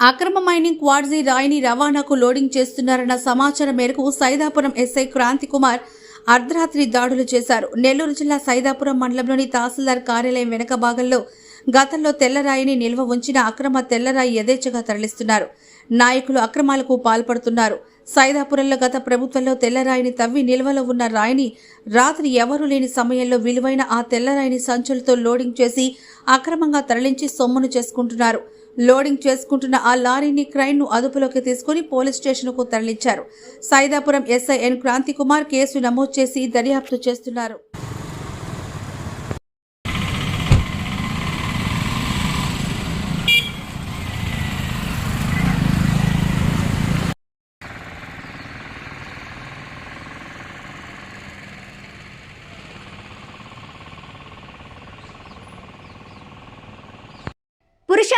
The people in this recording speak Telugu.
అక్రమ మైనింగ్ క్వాడ్జీ రాయిని రవాణాకు లోడింగ్ చేస్తున్నారన్న సమాచారం మేరకు సైదాపురం ఎస్ఐ క్రాంతి కుమార్ అర్ధరాత్రి దాడులు చేశారు. నెల్లూరు జిల్లా సైదాపురం మండలంలోని తహసీల్దార్ కార్యాలయం వెనక భాగంలో గతంలో తెల్లరాయిని నిల్వ ఉంచిన అక్రమ తెల్లరాయి యథేచ్ఛగా తరలిస్తున్నారు. నాయకులు అక్రమాలకు పాల్పడుతున్నారు. సైదాపురంలో గత ప్రభుత్వంలో తెల్లరాయిని తవ్వి నిల్వలో ఉన్న రాయిని రాత్రి ఎవరూ లేని సమయంలో విలువైన ఆ తెల్లరాయిని సంచులతో లోడింగ్ చేసి అక్రమంగా తరలించి సొమ్మును చేసుకుంటున్నారు. లోడింగ్ చేసుకుంటున్న ఆ లారీని క్రైన్ను అదుపులోకి తీసుకుని పోలీస్ స్టేషన్కు తరలించారు. Saidapuram SI N Kranthi Kumar case నమోదు చేసి దర్యాప్తు చేస్తున్నారు పురుష